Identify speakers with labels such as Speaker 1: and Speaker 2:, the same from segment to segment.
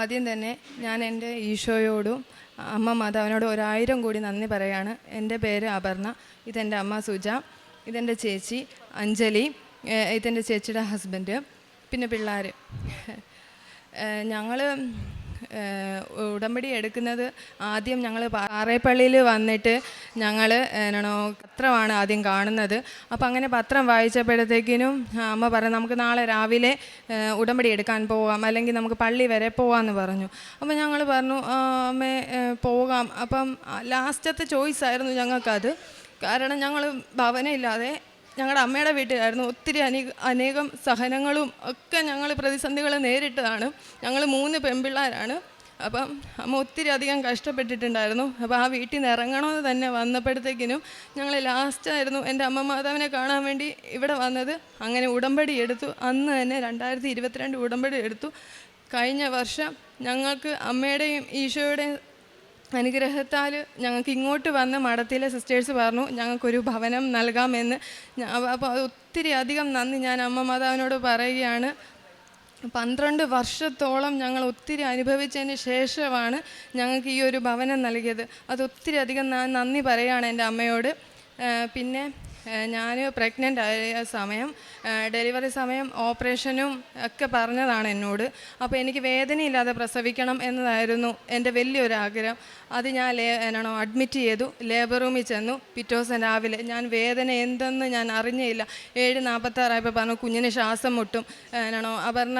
Speaker 1: ആദ്യം തന്നെ ഞാൻ എന്റെ ഈശോയോടും അമ്മ മാതാവിനോടും ഒരായിരം കൂടി നന്ദി പറയാണ്. എന്റെ പേര് അപർണ ഇതെന്റെ അമ്മ സുജ ഇതെന്റെ ചേച്ചി അഞ്ജലി ഇതെന്റെ ചേച്ചിയുടെ ഹസ്ബൻഡ് പിന്നെ പിള്ളേർ ഞങ്ങൾ ഉടമ്പടി എടുക്കുന്നത് ആദ്യം ഞങ്ങൾ പാറേപ്പള്ളിയിൽ വന്നിട്ട് ഞങ്ങൾ എന്നാണോ പത്രമാണ് ആദ്യം കാണുന്നത്. അപ്പോൾ അങ്ങനെ പത്രം വായിച്ചപ്പോഴത്തേക്കിനും അമ്മ പറഞ്ഞു നമുക്ക് നാളെ രാവിലെ ഉടമ്പടി എടുക്കാൻ പോകാം അല്ലെങ്കിൽ നമുക്ക് പള്ളി വരെ പോകാമെന്ന് പറഞ്ഞു. അപ്പോൾ ഞങ്ങൾ പറഞ്ഞു "ആ, അമ്മേ പോകാം. അപ്പം ലാസ്റ്റത്തെ ചോയ്സ് ആയിരുന്നു ഞങ്ങൾക്കത്. കാരണം ഞങ്ങൾ ഭവനമില്ലാതെ ഞങ്ങളുടെ അമ്മയുടെ വീട്ടിലായിരുന്നു. ഒത്തിരി അനേ അനേകം സഹനങ്ങളും ഒക്കെ ഞങ്ങൾ പ്രതിസന്ധികൾ നേരിട്ടതാണ്. ഞങ്ങൾ മൂന്ന് പെൺപിള്ളേരാണ് അപ്പം അമ്മ ഒത്തിരി അധികം കഷ്ടപ്പെട്ടിട്ടുണ്ടായിരുന്നു. അപ്പോൾ ആ വീട്ടിൽ നിന്ന് ഇറങ്ങണമെന്ന് തന്നെ വന്നപ്പോഴത്തേക്കിനും ഞങ്ങൾ ലാസ്റ്റായിരുന്നു എന്റെ അമ്മ മാതാവിനെ കാണാൻ വേണ്ടി ഇവിടെ വന്നത്. അങ്ങനെ ഉടമ്പടി എടുത്തു. അന്ന് തന്നെ രണ്ടായിരത്തി ഇരുപത്തിരണ്ട് ഉടമ്പടി എടുത്തു. കഴിഞ്ഞ വർഷം ഞങ്ങൾക്ക് അമ്മയുടെയും ഈശോയുടെയും അനുഗ്രഹത്താൽ ഞങ്ങൾക്ക് ഇങ്ങോട്ട് വന്ന് മഠത്തിലെ സിസ്റ്റേഴ്സ് പറഞ്ഞു ഞങ്ങൾക്കൊരു ഭവനം നൽകാമെന്ന്. അപ്പോൾ ഒത്തിരി അധികം നന്ദി ഞാൻ അമ്മ മാതാവിനോട് പറയുകയാണ്. പന്ത്രണ്ട് വർഷത്തോളം ഞങ്ങൾ ഒത്തിരി അനുഭവിച്ചതിന് ശേഷമാണ് ഞങ്ങൾക്ക് ഈ ഒരു ഭവനം നൽകിയത്. അത് ഒത്തിരി അധികം നന്ദി പറയുകയാണ് എന്റെ അമ്മയോട്. പിന്നെ ഞാൻ പ്രഗ്നന്റ് ആയ സമയം ഡെലിവറി സമയം ഓപ്പറേഷനും ഒക്കെ പറഞ്ഞതാണ് എന്നോട്. അപ്പോൾ എനിക്ക് വേദനയില്ലാതെ പ്രസവിക്കണം എന്നതായിരുന്നു എന്റെ വലിയൊരു ആഗ്രഹം അത് ഞാൻ ലേ എന്നാണോ അഡ്മിറ്റ് ചെയ്തു. ലേബർ റൂമിൽ ചെന്നു. പിറ്റേ രാവിലെ ഞാൻ വേദന എന്തെന്ന് ഞാൻ അറിഞ്ഞില്ല. ഏഴ് നാൽപ്പത്താറായപ്പോൾ പറഞ്ഞു കുഞ്ഞിന് ശ്വാസം മുട്ടും. എന്നാണോ അപർണ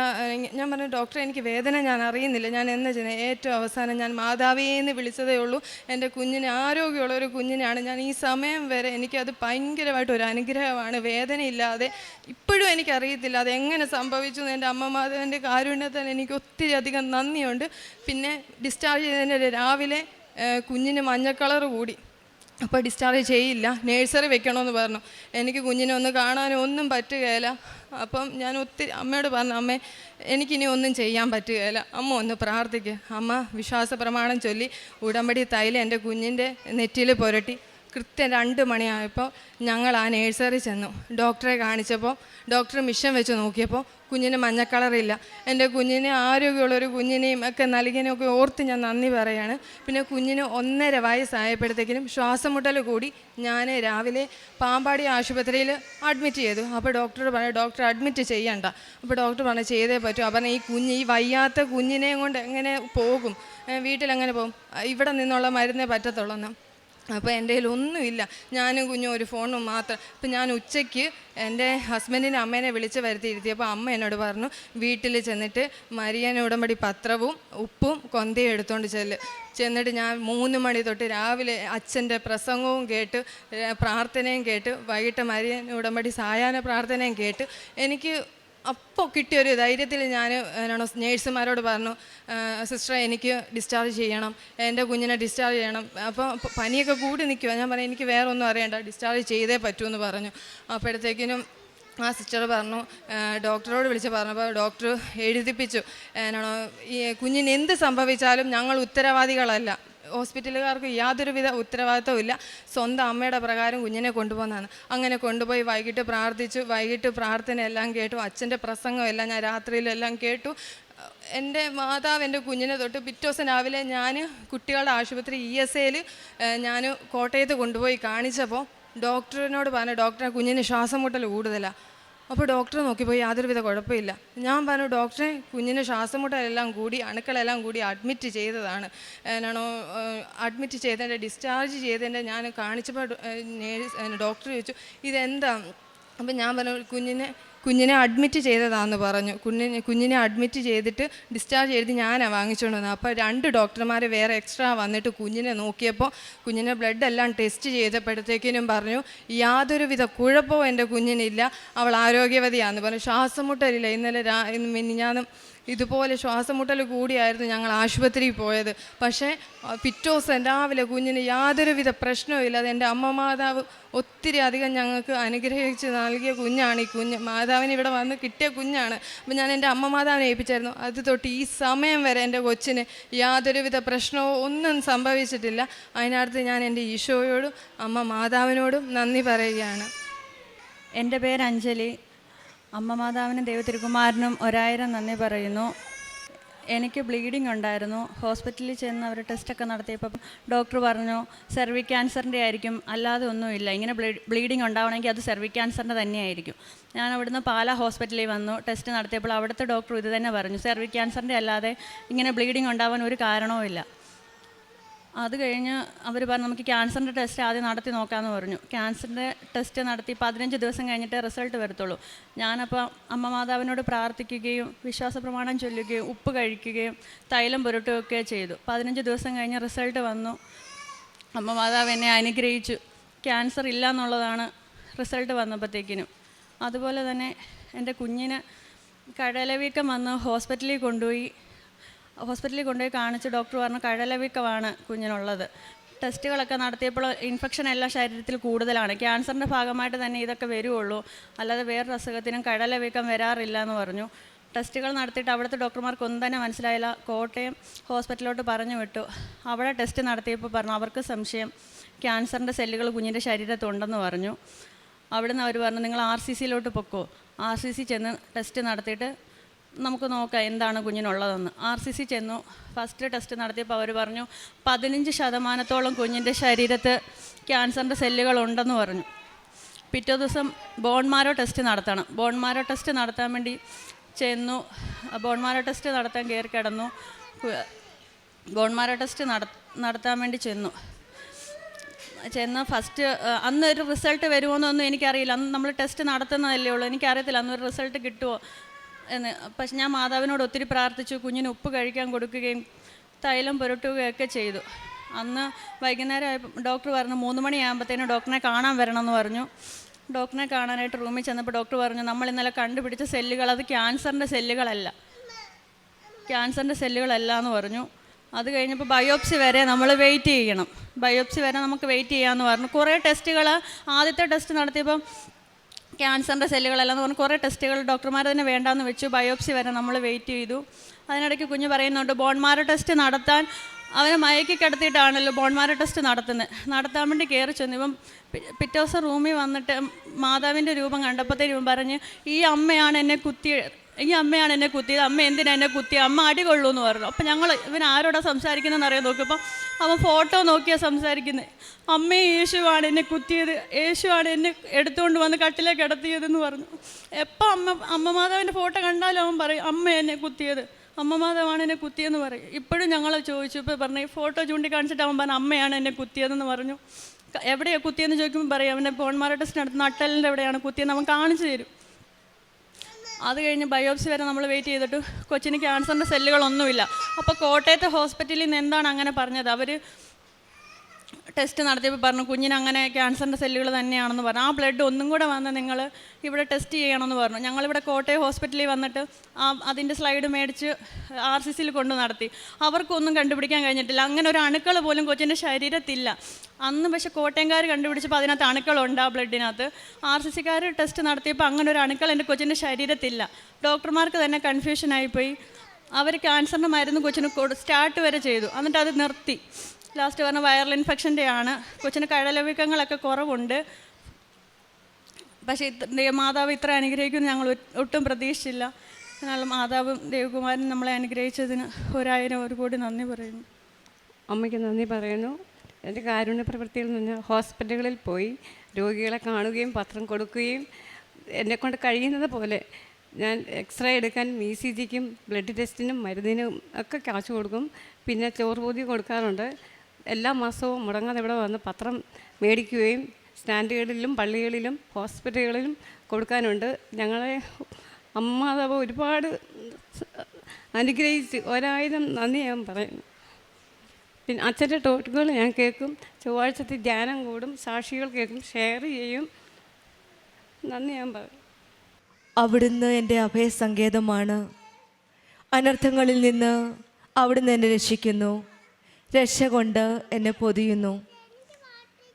Speaker 1: ഞാൻ പറഞ്ഞു ഡോക്ടറെ എനിക്ക് വേദന ഞാൻ അറിയുന്നില്ല. ഞാൻ എന്ന് ചെയ്യുന്നത് ഏറ്റവും അവസാനം ഞാൻ മാതാവിയെന്ന് വിളിച്ചതേ ഉള്ളൂ. എന്റെ കുഞ്ഞിന് ആരോഗ്യമുള്ള ഒരു കുഞ്ഞിനാണ് ഞാൻ ഈ സമയം വരെ എനിക്കത് ഭയങ്കരമായിട്ട് ഒരു അനുഗ്രഹമാണ്. വേദനയില്ലാതെ ഇപ്പോഴും എനിക്കറിയത്തില്ല അത് എങ്ങനെ സംഭവിച്ചു എന്റെ അമ്മമാധവന്റെ കാരുണ്യത്തിൽ എനിക്ക് ഒത്തിരി അധികം നന്ദിയുണ്ട്. പിന്നെ ഡിസ്ചാർജ് ചെയ്തതിന്റെ രാവിലെ കുഞ്ഞിന് മഞ്ഞക്കളർ കൂടി. അപ്പോൾ ഡിസ്ചാർജ് ചെയ്യില്ല. നേഴ്സറി വെക്കണമെന്ന് പറഞ്ഞു. എനിക്ക് കുഞ്ഞിനെ ഒന്ന് കാണാനോ ഒന്നും പറ്റുകയില്ല. അപ്പം ഞാൻ ഒത്തിരി അമ്മയോട് പറഞ്ഞു അമ്മേ എനിക്കിനി ഒന്നും ചെയ്യാൻ പറ്റുകയില്ല. അമ്മ ഒന്ന് പ്രാർത്ഥിക്കുക അമ്മ വിശ്വാസ പ്രമാണം ചൊല്ലി ഉടമ്പടി തൈലം എന്റെ കുഞ്ഞിന്റെ നെറ്റിയിൽ പുരട്ടി. കൃത്യം രണ്ട് മണിയായപ്പോൾ ഞങ്ങൾ ആ നേഴ്സറി ചെന്നു. ഡോക്ടറെ കാണിച്ചപ്പോൾ ഡോക്ടർ മിഷൻ വെച്ച് നോക്കിയപ്പോൾ കുഞ്ഞിന് മഞ്ഞ കളറില്ല. എന്റെ കുഞ്ഞിന് ആരോഗ്യമുള്ളൊരു കുഞ്ഞിനെയും ഒക്കെ നൽകിയതിനൊക്കെ ഓർത്ത് ഞാൻ നന്ദി പറയാണ്. പിന്നെ കുഞ്ഞിന് ഒന്നര വയസ്സായപ്പോഴത്തേക്കിനും ശ്വാസം മുട്ടൽ കൂടി ഞാൻ രാവിലെ പാമ്പാടി ആശുപത്രിയിൽ അഡ്മിറ്റ് ചെയ്തു. അപ്പോൾ ഡോക്ടർ പറഞ്ഞു ഡോക്ടർ അഡ്മിറ്റ് ചെയ്യണ്ട. അപ്പോൾ ഡോക്ടർ പറഞ്ഞു ചെയ്തേ പറ്റൂ. അപ്പം ഈ കുഞ്ഞ് ഈ വയ്യാത്ത കുഞ്ഞിനെയും കൊണ്ട് എങ്ങനെ പോകും? വീട്ടിലെങ്ങനെ പോകും? ഇവിടെ നിന്നുള്ള മരുന്നേ പറ്റത്തുള്ളൂ. അപ്പോൾ എന്റെ കയ്യിൽ ഒന്നുമില്ല ഞാനും കുഞ്ഞും ഒരു ഫോണും മാത്രം. അപ്പം ഞാൻ ഉച്ചയ്ക്ക് എന്റെ ഹസ്ബൻഡിന്റെ അമ്മേനെ വിളിച്ച് വരുത്തിയിരുത്തിയപ്പോൾ അമ്മ എന്നോട് പറഞ്ഞു വീട്ടിൽ ചെന്നിട്ട് മരിയൻ ഉടമ്പടി പത്രവും ഉപ്പും കൊന്തയും എടുത്തുകൊണ്ട് ചെല്ല്. ചെന്നിട്ട് ഞാൻ മൂന്ന് മണി തൊട്ട് രാവിലെ അച്ഛന്റെ പ്രസംഗവും കേട്ട് പ്രാർത്ഥനയും കേട്ട് വൈകിട്ട് മരിയൻ ഉടമ്പടി സായാഹ്ന പ്രാർത്ഥനയും കേട്ട് എനിക്ക് അപ്പോൾ കിട്ടിയൊരു ധൈര്യത്തിൽ ഞാൻ എന്നാണോ നേഴ്സുമാരോട് പറഞ്ഞു സിസ്റ്റർ എനിക്ക് ഡിസ്ചാർജ് ചെയ്യണം എന്റെ കുഞ്ഞിനെ ഡിസ്ചാർജ് ചെയ്യണം അപ്പോൾ പനിയൊക്കെ കൂടി നിൽക്കുക ഞാൻ പറഞ്ഞു എനിക്ക് വേറെ ഒന്നും അറിയണ്ട ഡിസ്ചാർജ് ചെയ്തേ പറ്റൂ എന്ന് പറഞ്ഞു. അപ്പോഴത്തേക്കിനും ആ സിസ്റ്റർ പറഞ്ഞു ഡോക്ടറോട് വിളിച്ച് പറഞ്ഞപ്പോൾ ഡോക്ടർ എഴുതിപ്പിച്ചു എന്നാണോ ഈ കുഞ്ഞിന് എന്ത് സംഭവിച്ചാലും ഞങ്ങൾ ഉത്തരവാദികളല്ല. ഹോസ്പിറ്റലുകാർക്ക് യാതൊരുവിധ ഉത്തരവാദിത്തവും ഇല്ല. സ്വന്തം അമ്മയുടെ പ്രകാരം കുഞ്ഞിനെ കൊണ്ടുപോകുന്നതാണ്. അങ്ങനെ കൊണ്ടുപോയി വൈകിട്ട് പ്രാർത്ഥിച്ചു. വൈകിട്ട് പ്രാർത്ഥന എല്ലാം കേട്ടു. അച്ഛന്റെ പ്രസംഗം എല്ലാം ഞാൻ രാത്രിയിലെല്ലാം കേട്ടു. എന്റെ മാതാവ് എന്റെ കുഞ്ഞിനെ തൊട്ട് പിറ്റേ ദിവസം രാവിലെ ഞാൻ കുട്ടികളുടെ ആശുപത്രി ഇ എസ് എയിൽ ഞാൻ കോട്ടയത്ത് കൊണ്ടുപോയി കാണിച്ചപ്പോൾ ഡോക്ടറിനോട് പറഞ്ഞു ഡോക്ടറെ കുഞ്ഞിന് ശ്വാസം മുട്ടൽ കൂടുതലാണ് അപ്പോൾ ഡോക്ടറെ നോക്കിപ്പോയി യാതൊരുവിധ കുഴപ്പമില്ല. ഞാൻ പറഞ്ഞു ഡോക്ടറെ കുഞ്ഞിന് ശ്വാസം മുട്ടലെല്ലാം കൂടി അണുക്കളെല്ലാം കൂടി അഡ്മിറ്റ് ചെയ്തതാണ്. എന്നാണോ അഡ്മിറ്റ് ചെയ്തതിന്റെ ഡിസ്ചാർജ് ചെയ്തതിന്റെ ഞാൻ കാണിച്ചപ്പോൾ നേഴ്സ് ഡോക്ടർ ചോദിച്ചു ഇതെന്താ? അപ്പം ഞാൻ പറഞ്ഞു കുഞ്ഞിനെ കുഞ്ഞിനെ അഡ്മിറ്റ് ചെയ്തതാന്ന് പറഞ്ഞു. കുഞ്ഞിനെ കുഞ്ഞിനെ അഡ്മിറ്റ് ചെയ്തിട്ട് ഡിസ്ചാർജ് ചെയ്ത് ഞാനാണ് വാങ്ങിച്ചുകൊണ്ട് വന്നത് അപ്പോൾ രണ്ട് ഡോക്ടർമാർ വേറെ എക്സ്ട്രാ വന്നിട്ട് കുഞ്ഞിനെ നോക്കിയപ്പോൾ കുഞ്ഞിനെ ബ്ലഡ് എല്ലാം ടെസ്റ്റ് ചെയ്തപ്പോഴത്തേക്കിനും പറഞ്ഞു യാതൊരുവിധ കുഴപ്പവും എന്റെ കുഞ്ഞിനില്ല. അവൾ ആരോഗ്യവതിയാണെന്ന് പറഞ്ഞു. ശ്വാസം മുട്ടലില്ല ഇന്നലെ രാ മിനിഞ്ഞാന്നും ഇതുപോലെ ശ്വാസം മുട്ടൽ കൂടിയായിരുന്നു ഞങ്ങൾ ആശുപത്രിയിൽ പോയത്. പക്ഷേ പിറ്റോസ് രാവിലെ കുഞ്ഞിന് യാതൊരുവിധ പ്രശ്നവും ഇല്ലാതെ എന്റെ അമ്മ മാതാവ് ഒത്തിരി അധികം ഞങ്ങൾക്ക് അനുഗ്രഹിച്ച് നൽകിയ കുഞ്ഞാണ് ഈ കുഞ്ഞ്. മാതാവിന് ഇവിടെ വന്ന് കിട്ടിയ കുഞ്ഞാണ്. അപ്പം ഞാൻ എന്റെ അമ്മ മാതാവിനെ ഏൽപ്പിച്ചായിരുന്നു. അത് തൊട്ട് ഈ സമയം വരെ എന്റെ കൊച്ചിന് യാതൊരുവിധ പ്രശ്നവും ഒന്നും സംഭവിച്ചിട്ടില്ല. അതിനടുത്ത് ഞാൻ എന്റെ ഈശോയോടും അമ്മ മാതാവിനോടും നന്ദി പറയുകയാണ്.
Speaker 2: എന്റെ പേര് അഞ്ജലി. അമ്മ മാതാവിനും ദൈവ തിരുക്കുമാരനും ഒരായിരം നന്ദി പറയുന്നു. എനിക്ക് ബ്ലീഡിംഗ് ഉണ്ടായിരുന്നു. ഹോസ്പിറ്റലിൽ ചെന്ന് അവർ ടെസ്റ്റൊക്കെ നടത്തിയപ്പോൾ ഡോക്ടർ പറഞ്ഞു സെർവിക് ക്യാൻസറിന്റെ ആയിരിക്കും അല്ലാതെ ഒന്നുമില്ല ഇങ്ങനെ ബ്ലീഡിംഗ് ഉണ്ടാവണമെങ്കിൽ അത് സെർവിക് ക്യാൻസറിന്റെ തന്നെയായിരിക്കും. ഞാൻ അവിടുന്ന് പാലാ ഹോസ്പിറ്റലിൽ വന്നു ടെസ്റ്റ് നടത്തിയപ്പോൾ അവിടുത്തെ ഡോക്ടർ ഇത് തന്നെ പറഞ്ഞു സെർവിക് ക്യാൻസറിന്റെ അല്ലാതെ ഇങ്ങനെ ബ്ലീഡിംഗ് ഉണ്ടാവാൻ ഒരു കാരണവുമില്ല. അത് കഴിഞ്ഞ് അവർ പറഞ്ഞു നമുക്ക് ക്യാൻസറിന്റെ ടെസ്റ്റ് ആദ്യം നടത്തി നോക്കാമെന്ന് പറഞ്ഞു. ക്യാൻസറിന്റെ ടെസ്റ്റ് നടത്തി പതിനഞ്ച് ദിവസം കഴിഞ്ഞിട്ടേ റിസൾട്ട് വരത്തുള്ളൂ. ഞാനപ്പോൾ അമ്മ മാതാവിനോട് പ്രാർത്ഥിക്കുകയും വിശ്വാസ പ്രമാണം ചൊല്ലുകയും ഉപ്പ് കഴിക്കുകയും തൈലം പുരട്ടുകയൊക്കെ ചെയ്തു. പതിനഞ്ച് ദിവസം കഴിഞ്ഞ് റിസൾട്ട് വന്നു. അമ്മ മാതാവ് എന്നെ അനുഗ്രഹിച്ചു. ക്യാൻസർ ഇല്ല എന്നുള്ളതാണ് റിസൾട്ട് വന്നപ്പോഴത്തേക്കിനും അതുപോലെ തന്നെ എന്റെ കുഞ്ഞിന് കടലവീക്കം വന്ന് ഹോസ്പിറ്റലിൽ കൊണ്ടുപോയി. ഹോസ്പിറ്റലിൽ കൊണ്ടുപോയി കാണിച്ച് ഡോക്ടർ പറഞ്ഞു കഴലവീക്കമാണ് കുഞ്ഞിനുള്ളത്. ടെസ്റ്റുകളൊക്കെ നടത്തിയപ്പോൾ ഇൻഫെക്ഷൻ എല്ലാ ശരീരത്തിൽ കൂടുതലാണ്. ക്യാൻസറിന്റെ ഭാഗമായിട്ട് തന്നെ ഇതൊക്കെ വരുവുള്ളൂ. അല്ലാതെ വേറൊരു അസുഖത്തിനും കഴലവീക്കം വരാറില്ല എന്ന് പറഞ്ഞു. ടെസ്റ്റുകൾ നടത്തിയിട്ട് അവിടുത്തെ ഡോക്ടർമാർക്ക് ഒന്നും തന്നെ മനസ്സിലായില്ല. കോട്ടയം ഹോസ്പിറ്റലിലോട്ട് പറഞ്ഞു വിട്ടു. അവിടെ ടെസ്റ്റ് നടത്തിയപ്പോൾ പറഞ്ഞു അവർക്ക് സംശയം. ക്യാൻസറിന്റെ സെല്ലുകൾ കുഞ്ഞിന്റെ ശരീരത്തുണ്ടെന്ന് പറഞ്ഞു. അവിടുന്ന് അവർ പറഞ്ഞു നിങ്ങൾ ആർ സി സിയിലോട്ട് പൊക്കോ. ആർ സി സി ചെന്ന് ടെസ്റ്റ് നടത്തിയിട്ട് നമുക്ക് നോക്കാം എന്താണ് കുഞ്ഞിനുള്ളതെന്ന്. ആർ സി സി ചെന്നു. ഫസ്റ്റ് ടെസ്റ്റ് നടത്തിയപ്പോൾ അവർ പറഞ്ഞു പതിനഞ്ച് ശതമാനത്തോളം കുഞ്ഞിന്റെ ശരീരത്ത് ക്യാൻസറിന്റെ സെല്ലുകൾ ഉണ്ടെന്ന് പറഞ്ഞു. പിറ്റേ ദിവസം ബോൺമാരോ ടെസ്റ്റ് നടത്തണം. ബോൺമാരോ ടെസ്റ്റ് നടത്താൻ വേണ്ടി ചെന്നു. ബോൺമാരോ ടെസ്റ്റ് നടത്താൻ കയറി കിടന്നു. ബോൺമാരോ ടെസ്റ്റ് നടത്താൻ വേണ്ടി ചെന്നു. ചെന്ന് ഫസ്റ്റ് അന്ന് ഒരു റിസൾട്ട് വരുമോയെന്നൊന്നും എനിക്കറിയില്ല. അന്ന് നമ്മൾ ടെസ്റ്റ് നടത്തുന്നതല്ലേ ഉള്ളൂ. എനിക്കറിയത്തില്ല. അന്നൊരു റിസൾട്ട് കിട്ടുമോ എന്ന്. പക്ഷെ ഞാൻ മാതാവിനോട് ഒത്തിരി പ്രാർത്ഥിച്ചു കുഞ്ഞിന് ഉപ്പ് കഴിക്കാൻ കൊടുക്കുകയും തൈലം പുരട്ടുകയൊക്കെ ചെയ്തു. അന്ന് വൈകുന്നേരം ആയപ്പോൾ ഡോക്ടർ പറഞ്ഞു മൂന്ന് മണിയാകുമ്പോഴത്തേനും ഡോക്ടറിനെ കാണാൻ വരണം എന്ന് പറഞ്ഞു. ഡോക്ടറിനെ കാണാനായിട്ട് റൂമിൽ ചെന്നപ്പോൾ ഡോക്ടർ പറഞ്ഞു നമ്മൾ ഇന്നലെ കണ്ടുപിടിച്ച സെല്ലുകൾ അത് ക്യാൻസറിന്റെ സെല്ലുകളല്ല. ക്യാൻസറിന്റെ സെല്ലുകളല്ല എന്ന് പറഞ്ഞു. അത് കഴിഞ്ഞപ്പോൾ ബയോപ്സി വരെ നമ്മൾ വെയിറ്റ് ചെയ്യണം. ബയോപ്സി വരെ നമുക്ക് വെയിറ്റ് ചെയ്യാമെന്ന് പറഞ്ഞു. കുറേ ടെസ്റ്റുകൾ ആദ്യത്തെ ടെസ്റ്റ് നടത്തിയപ്പം ക്യാൻസറിന്റെ സെല്ലുകളെല്ലാം പറഞ്ഞ് കുറേ ടെസ്റ്റുകൾ ഡോക്ടർമാർ തന്നെ വേണ്ടാന്ന് വെച്ചു. ബയോപ്സി വരെ നമ്മൾ വെയിറ്റ് ചെയ്തു. അതിനിടയ്ക്ക് കുഞ്ഞ് പറയുന്നുണ്ട് ബോൺമാരോ ടെസ്റ്റ് നടത്താൻ അവനെ മയക്കി കിടത്തിയിട്ടാണല്ലോ ബോൺമാരോ ടെസ്റ്റ് നടത്തുന്നത് നടത്താൻ വേണ്ടി കയറി ചെന്നു. ഇപ്പം പിറ്റേ ദിവസം റൂമിൽ വന്നിട്ട് മാതാവിന്റെ രൂപം കണ്ടപ്പോഴത്തേക്കും ഇവൻ പറഞ്ഞ് ഈ അമ്മയാണ് എന്നെ കുത്തി ഈ അമ്മയാണ് എന്നെ കുത്തിയത് അമ്മ എന്തിനാ എന്നെ കുത്തിയത് അമ്മ അടി കൊള്ളൂ എന്ന് പറഞ്ഞു. അപ്പം ഞങ്ങൾ ഇവൻ ആരോടാ സംസാരിക്കുന്നതെന്ന് അറിയാൻ നോക്കിയപ്പോൾ അവൻ ഫോട്ടോ നോക്കിയാൽ സംസാരിക്കുന്നത് അമ്മ യേശുവാണ് എന്നെ കുത്തിയത്. യേശുവാണ് എന്നെ എടുത്തുകൊണ്ട് വന്ന് കട്ടിലേക്ക് കിടത്തിയതെന്ന് പറഞ്ഞു. എപ്പോൾ അമ്മ അമ്മ മാതാവിന്റെ ഫോട്ടോ കണ്ടാലും അവൻ പറയും അമ്മ എന്നെ കുത്തിയത്. അമ്മ മാതാവാണ് എന്നെ കുത്തിയെന്ന് പറയും. ഇപ്പോഴും ഞങ്ങൾ ചോദിച്ചു ഇപ്പോൾ പറഞ്ഞു ഈ ഫോട്ടോ ചൂണ്ടിക്കാണിച്ചിട്ട് അവൻ പറഞ്ഞു അമ്മയാണ് എന്നെ കുത്തിയതെന്ന് പറഞ്ഞു. എവിടെയാണ് കുത്തിയെന്ന് ചോദിക്കുമ്പോൾ പറയും അവന്റെ ബോൺമാരോ ടെസ്റ്റ് നടത്തുന്ന നട്ടലിന്റെ എവിടെയാണ് കുത്തിയെന്ന് അവൻ കാണിച്ചു തരും. അത് കഴിഞ്ഞ് ബയോപ്സി വരെ നമ്മൾ വെയിറ്റ് ചെയ്തിട്ട് കൊച്ചിന് ക്യാൻസറിന്റെ സെല്ലുകളൊന്നുമില്ല അപ്പോൾ കോട്ടയത്തെ ഹോസ്പിറ്റലിൽ നിന്ന് എന്താണ് അങ്ങനെ പറഞ്ഞത്? അവർ ടെസ്റ്റ് നടത്തിയപ്പോൾ പറഞ്ഞു കുഞ്ഞിന് അങ്ങനെ ക്യാൻസറിന്റെ സെല്ലുകൾ തന്നെയാണെന്ന് പറഞ്ഞു. ആ ബ്ലഡ് ഒന്നും കൂടെ വന്ന് നിങ്ങൾ ഇവിടെ ടെസ്റ്റ് ചെയ്യണമെന്ന് പറഞ്ഞു. ഞങ്ങളിവിടെ കോട്ടയം ഹോസ്പിറ്റലിൽ വന്നിട്ട് ആ അതിന്റെ സ്ലൈഡ് മേടിച്ച് ആർ സി സിയിൽ കൊണ്ട് നടത്തി. അവർക്കൊന്നും കണ്ടുപിടിക്കാൻ കഴിഞ്ഞിട്ടില്ല. അങ്ങനെ ഒരു അണുക്കൾ പോലും കൊച്ചിന്റെ ശരീരത്തില്ല. അന്ന് പക്ഷേ കോട്ടയംകാർ കണ്ടുപിടിച്ചപ്പോൾ അതിനകത്ത് അണുക്കളുണ്ട് ആ ബ്ലഡിനകത്ത് ആർ സി സിക്കാർ ടെസ്റ്റ് നടത്തിയപ്പോൾ അങ്ങനെ ഒരു അണുക്കൾ എന്റെ കൊച്ചിന്റെ ശരീരത്തില്ല. ഡോക്ടർമാർക്ക് തന്നെ കൺഫ്യൂഷനായിപ്പോയി അവർ ക്യാൻസറിന്റെ മരുന്ന് കൊച്ചിന് സ്റ്റാർട്ട് വരെ ചെയ്തു. എന്നിട്ട് അത് നിർത്തി. ലാസ്റ്റ് പറഞ്ഞ വൈറൽ ഇൻഫെക്ഷന്റെ ആണ് കൊച്ചിന് കഴലവീക്കങ്ങളൊക്കെ കുറവുണ്ട്. പക്ഷേ ഇത്ര മാതാവ് ഇത്ര അനുഗ്രഹിക്കുമെന്ന് ഞങ്ങൾ ഒട്ടും പ്രതീക്ഷിച്ചില്ല. എന്നാൽ മാതാവും ദേവകുമാരനും നമ്മളെ അനുഗ്രഹിച്ചതിന് ഒരായിരം ഒരു കോടി നന്ദി പറയുന്നു.
Speaker 3: അമ്മയ്ക്ക് നന്ദി പറയുന്നു. എന്റെ കാരുണ്യ പ്രവൃത്തിയിൽ നിന്ന് ഹോസ്പിറ്റലുകളിൽ പോയി രോഗികളെ കാണുകയും പത്രം കൊടുക്കുകയും എന്നെക്കൊണ്ട് കഴിയുന്നത് പോലെ ഞാൻ എക്സ്റേ എടുക്കാൻ ഇ സി ജിക്കും ബ്ലഡ് ടെസ്റ്റിനും മരുന്നിനും ഒക്കെ കാശ് കൊടുക്കും. പിന്നെ ചോറ് പൊതി കൊടുക്കാറുണ്ട്. എല്ലാ മാസവും മുടങ്ങാതെ ഇവിടെ വന്ന് പത്രം മേടിക്കുകയും സ്റ്റാൻഡുകളിലും പള്ളികളിലും ഹോസ്പിറ്റലുകളിലും കൊടുക്കാനുണ്ട്. ഞങ്ങളെ അമ്മാതാവ് ഒരുപാട് അനുഗ്രഹിച്ച് ഒരായിരം നന്ദി ഞാൻ പറയുന്നു. പിന്നെ അച്ഛന്റെ ടോട്ടുകൾ ഞാൻ കേൾക്കും ചൊവ്വാഴ്ചത്തെ ധ്യാനം കൂടും സാക്ഷികൾ കേൾക്കും ഷെയർ ചെയ്യും. നന്ദി ഞാൻ പറയും
Speaker 4: അവിടുന്ന് എന്റെ അഭയസങ്കേതമാണ്. അനർത്ഥങ്ങളിൽ നിന്ന് അവിടുന്ന് എന്നെ രക്ഷിക്കുന്നു. രക്ഷ കൊണ്ട് എന്നെ പൊതിയുന്നു.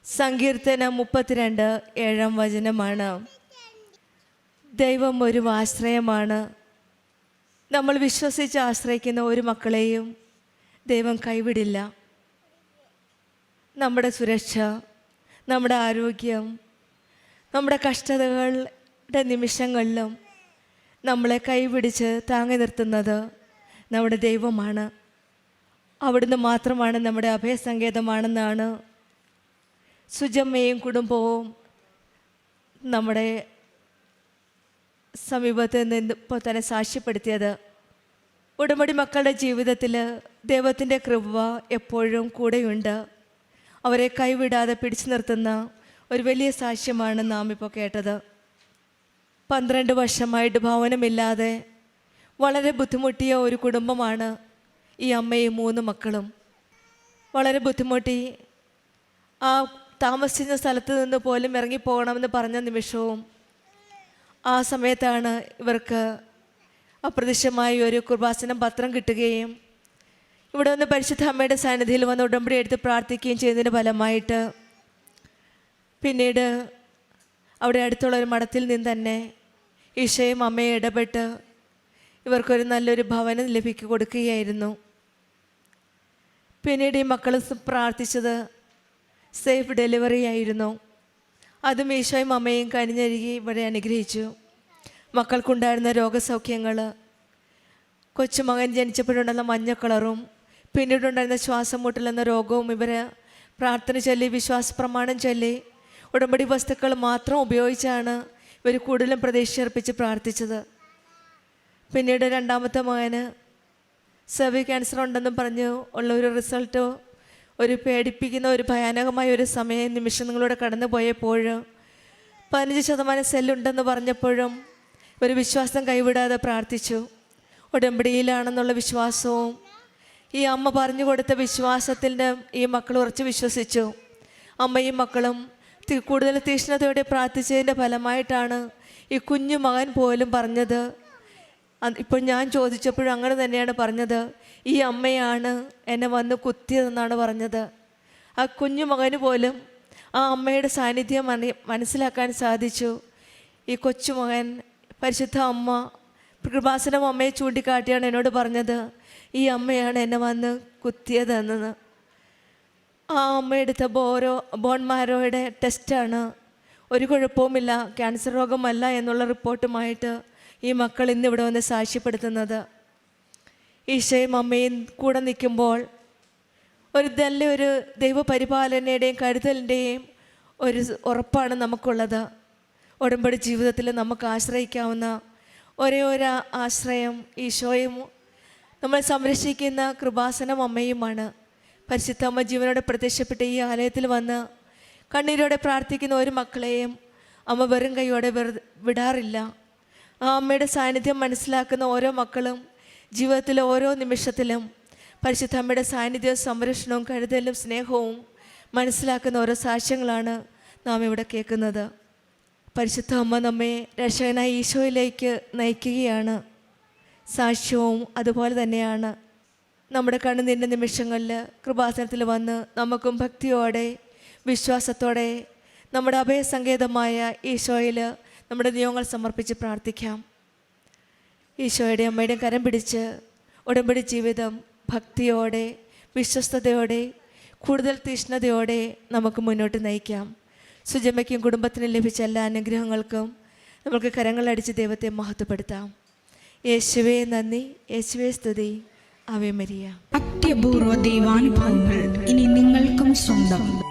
Speaker 4: സങ്കീർത്തനം മുപ്പത്തിരണ്ട് ഏഴാം വചനമാണ്. ദൈവം ഒരു ആശ്രയമാണ്. നമ്മൾ വിശ്വസിച്ച് ആശ്രയിക്കുന്ന ഒരു മക്കളെയും ദൈവം കൈവിടില്ല. നമ്മുടെ സുരക്ഷ നമ്മുടെ ആരോഗ്യം നമ്മുടെ കഷ്ടതകളുടെ നിമിഷങ്ങളിലും നമ്മളെ കൈപിടിച്ച് താങ്ങി നിർത്തുന്നത് നമ്മുടെ ദൈവമാണ്. അവിടുന്ന് മാത്രമാണ് നമ്മുടെ അഭയസങ്കേതമാണെന്നാണ് സുജമ്മയും കുടുംബവും നമ്മുടെ സമീപത്ത് നിന്ന് ഇപ്പോൾ തന്നെ സാക്ഷ്യപ്പെടുത്തിയത്. ഉടമ്പടി മക്കളുടെ ജീവിതത്തിൽ ദൈവത്തിന്റെ കൃപ എപ്പോഴും കൂടെയുണ്ട്. അവരെ കൈവിടാതെ പിടിച്ചു നിർത്തുന്ന ഒരു വലിയ സാക്ഷ്യമാണ് നാം ഇപ്പോൾ കേട്ടത്. പന്ത്രണ്ട് വർഷമായിട്ട് ഭവനമില്ലാതെ വളരെ ബുദ്ധിമുട്ടിയ ഒരു കുടുംബമാണ് ഈ അമ്മയും മൂന്ന് മക്കളും വളരെ ബുദ്ധിമുട്ടി. ആ താമസിച്ച സ്ഥലത്ത് നിന്ന് പോലും ഇറങ്ങിപ്പോകണമെന്ന് പറഞ്ഞ നിമിഷവും ആ സമയത്താണ് ഇവർക്ക് അപ്രത്യക്ഷമായി ഒരു കുർബാസനം പത്രം കിട്ടുകയും ഇവിടെ വന്ന് പരിശുദ്ധ അമ്മയുടെ സന്നിധിയിൽ വന്ന് ഉടമ്പടി എടുത്ത് പ്രാർത്ഥിക്കുകയും ചെയ്തതിന് ഫലമായിട്ട് പിന്നീട് അവിടെ അടുത്തുള്ള ഒരു മഠത്തിൽ നിന്ന് തന്നെ ഈശോയും അമ്മയും ഇടപെട്ട് ഇവർക്കൊരു നല്ലൊരു ഭവനം ലഭിക്കുകൊടുക്കുകയായിരുന്നു കൊടുക്കുകയായിരുന്നു. പിന്നീട് ഈ മക്കൾ പ്രാർത്ഥിച്ചത് സേഫ് ഡെലിവറി ആയിരുന്നു. അത് മീശോയും അമ്മയും കനിഞ്ഞരുകി ഇവിടെ അനുഗ്രഹിച്ചു. മക്കൾക്കുണ്ടായിരുന്ന രോഗസൗഖ്യങ്ങൾ കൊച്ചുമകൻ ജനിച്ചപ്പോഴുണ്ടായിരുന്ന മഞ്ഞ കളറും പിന്നീടുണ്ടായിരുന്ന ശ്വാസം മുട്ടലെന്ന രോഗവും ഇവർ പ്രാർത്ഥന ചൊല്ലി വിശ്വാസ പ്രമാണം ചൊല്ലി ഉടമ്പടി വസ്തുക്കൾ മാത്രം ഉപയോഗിച്ചാണ് ഇവർ കൂടുതലും പ്രതീക്ഷയർപ്പിച്ച് പ്രാർത്ഥിച്ചത്. പിന്നീട് രണ്ടാമത്തെ മകന് സെർവി ക്യാൻസർ ഉണ്ടെന്ന് പറഞ്ഞ്. ഉള്ള ഒരു റിസൾട്ട് ഒരു പേടിപ്പിക്കുന്ന ഒരു ഭയാനകമായ ഒരു സമയ നിമിഷം നിങ്ങളോട് കടന്നു പോയപ്പോൾ പതിനഞ്ച് ശതമാനം സെല്ലുണ്ടെന്ന് പറഞ്ഞപ്പോഴും ഒരു വിശ്വാസം കൈവിടാതെ പ്രാർത്ഥിച്ചു. ഉടമ്പടിയിലാണെന്നുള്ള വിശ്വാസവും ഈ അമ്മ പറഞ്ഞു കൊടുത്ത വിശ്വാസത്തിന്റെ ഈ മക്കൾ ഉറച്ചു വിശ്വസിച്ചു. അമ്മയും മക്കളും കൂടുതൽ തീക്ഷ്ണതയോടെ പ്രാർത്ഥിച്ചതിന്റെ ഫലമായിട്ടാണ് ഈ കുഞ്ഞു മകൻ പോലും പറഞ്ഞത്. ഇപ്പോൾ ഞാൻ ചോദിച്ചപ്പോഴും അങ്ങനെ തന്നെയാണ് പറഞ്ഞത്. ഈ അമ്മയാണ് എന്നെ വന്ന് കുത്തിയതെന്നാണ് പറഞ്ഞത്. ആ കുഞ്ഞു മകന് പോലും ആ അമ്മയുടെ സാന്നിധ്യം മന മനസ്സിലാക്കാൻ സാധിച്ചു. ഈ കൊച്ചുമകൻ പരിശുദ്ധ അമ്മ കൃപാസനം അമ്മയെ ചൂണ്ടിക്കാട്ടിയാണ് എന്നോട് പറഞ്ഞത്. ഈ അമ്മയാണ് എന്നെ വന്ന് കുത്തിയതെന്നത് ആ അമ്മ എടുത്ത ബോരോ ബോൺമാരോയുടെ ടെസ്റ്റാണ് ഒരു കുഴപ്പവുമില്ല ക്യാൻസർ രോഗമല്ല എന്നുള്ള റിപ്പോർട്ടുമായിട്ട് ഈ മക്കൾ ഇന്നിവിടെ വന്ന് സാക്ഷ്യപ്പെടുത്തുന്നത്. ഈശോയും അമ്മയും കൂടെ നിൽക്കുമ്പോൾ ഒരു നല്ല ഒരു ദൈവപരിപാലനയുടെയും കരുതലിന്റെയും ഒരു ഉറപ്പാണ് നമുക്കുള്ളത്. ഉടമ്പടി ജീവിതത്തിൽ നമുക്ക് ആശ്രയിക്കാവുന്ന ഒരേ ഒരു ആശ്രയം ഈശോയും നമ്മൾ സംരക്ഷിക്കുന്ന കൃപാസനം അമ്മയുമാണ്. പരിശുദ്ധ അമ്മ ജീവനോടെ പ്രത്യക്ഷപ്പെട്ട് ഈ ആലയത്തിൽ വന്ന് കണ്ണീരോടെ പ്രാർത്ഥിക്കുന്ന ഒരു മക്കളെയും അമ്മ വെറും കൈയോടെ വിടാറില്ല. ആ അമ്മയുടെ സാന്നിധ്യം മനസ്സിലാക്കുന്ന ഓരോ മക്കളും ജീവിതത്തിലെ ഓരോ നിമിഷത്തിലും പരിശുദ്ധ അമ്മയുടെ സാന്നിധ്യവും സംരക്ഷണവും കരുതലും സ്നേഹവും മനസ്സിലാക്കുന്ന ഓരോ സാക്ഷ്യങ്ങളാണ് നാം ഇവിടെ കേൾക്കുന്നത്. പരിശുദ്ധ അമ്മ നമ്മെ രക്ഷകനായ ഈശോയിലേക്ക് നയിക്കുകയാണ്. സാക്ഷ്യവും അതുപോലെ തന്നെയാണ്. നമ്മുടെ കണ്ണുനീരിന്റെ നിമിഷങ്ങളിൽ കൃപാസനത്തിൽ വന്ന് നമുക്കും ഭക്തിയോടെ വിശ്വാസത്തോടെ നമ്മുടെ അഭയസങ്കേതമായ ഈശോയിൽ നമ്മുടെ നിയമങ്ങൾ സമർപ്പിച്ച് പ്രാർത്ഥിക്കാം. ഈശോയുടെ അമ്മയുടെ കരം പിടിച്ച് ഉടമ്പടി ജീവിതം ഭക്തിയോടെ വിശ്വസ്തയോടെ കൂടുതൽ തീഷ്ണതയോടെ നമുക്ക് മുന്നോട്ട് നയിക്കാം. സുജമയ്ക്കും കുടുംബത്തിനും ലഭിച്ച എല്ലാ അനുഗ്രഹങ്ങൾക്കും നമുക്ക് കരങ്ങളടിച്ച് ദൈവത്തെ മഹത്വപ്പെടുത്താം. യേശുവേ നന്ദി. യേശുവേ സ്തുതി. അവേ മരിയ.
Speaker 5: അത്യപൂർവ ദൈവാനുഭവങ്ങൾ ഇനി നിങ്ങൾക്കും സ്വന്തം.